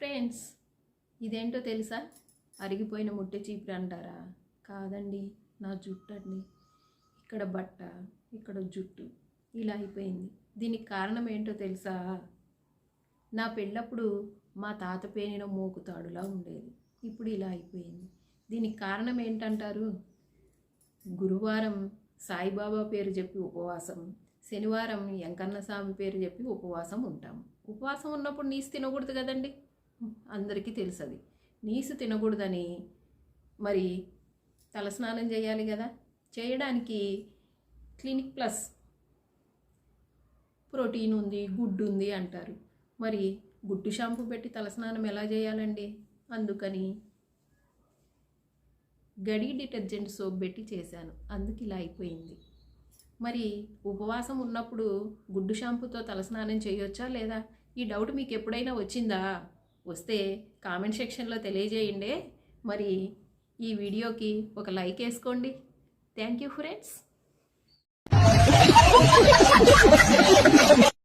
Friends ఇదేంటో తెలుసా? అరిగిపోయిన ముట్టె చీపురు అంటారా? కాదండి నా జుట్టు అండి ఇక్కడ బట్ట ఇక్కడ జుట్టు. ఇలా అయిపోయింది. దీనికి కారణం ఏంటో తెలుసా? నా పెళ్ళప్పుడు మా తాత పేనిన మోకుతాడులా ఉండేది. ఇప్పుడు ఇలా అయిపోయింది. దీనికి కారణం ఏంటంటారు? గురువారం సాయిబాబా పేరు చెప్పి ఉపవాసం శనివారం వెంకన్న స్వామి పేరు చెప్పి ఉపవాసం ఉంటాం. ఉపవాసం ఉన్నప్పుడు నీసు తినకూడదు కదండి. అందరికీ తెలుసు అది నీసు తినకూడదని మరి తలస్నానం చేయాలి కదా? చేయడానికి క్లినిక్ ప్లస్ ప్రోటీన్ ఉంది గుడ్డు ఉంది అంటారు. మరి గుడ్డు షాంపూ పెట్టి తలస్నానం ఎలా చేయాలండి? అందుకని గడి డిటర్జెంట్ సోప్ పెట్టి చేశాను. అందుకు ఇలా అయిపోయింది. మరి ఉపవాసం ఉన్నప్పుడు గుడ్డు షాంపూతో తలస్నానం చేయొచ్చా లేదా? ఈ డౌట్ మీకు ఎప్పుడైనా వచ్చిందా? వస్తే కామెంట్ సెక్షన్లో తెలియజేయండి. మరి ఈ వీడియోకి ఒక లైక్ వేసుకోండి. Thank you friends.